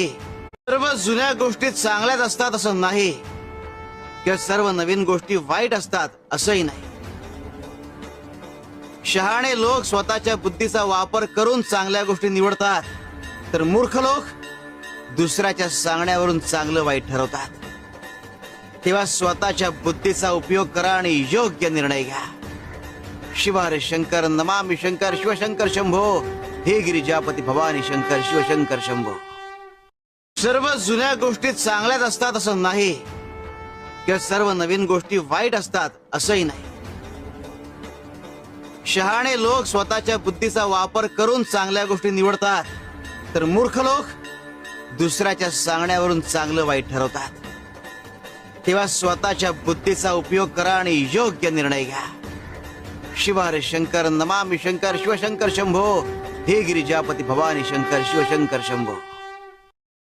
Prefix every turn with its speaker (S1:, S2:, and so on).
S1: सर्व जुन्या गोष्टी चांगल्याच असतात असं नाही. किंवा सर्व नवीन गोष्टी वाईट असतात असंही नाही. शहाणे लोक स्वतःच्या बुद्धीचा वापर करून चांगल्या गोष्टी निवडतात. तर मूर्ख लोक दुसऱ्याच्या सांगण्यावरून चांगलं वाईट ठरवतात. तेव्हा स्वतःच्या बुद्धीचा उपयोग करा आणि योग्य निर्णय घ्या. शिवार शंकर नमामि शंकर शिवशंकर शंभो. हे गिरिजापती भवानी शंकर शिवशंकर शंभो. सर्व जुन्या गोष्टी चांगल्याच असतात असं नाही. किंवा सर्व नवीन गोष्टी वाईट असतात असंही नाही. शहाणे लोक स्वतःच्या बुद्धीचा वापर करून चांगल्या गोष्टी निवडतात. तर मूर्ख लोक दुसऱ्याच्या सांगण्यावरून चांगलं वाईट ठरवतात. तेव्हा स्वतःच्या बुद्धीचा उपयोग करा आणि योग्य निर्णय घ्या. शिवारे शंकर नमामि शंकर शिवशंकर शंभो. हे गिरिजापती भवानी शंकर शिवशंकर शंभो.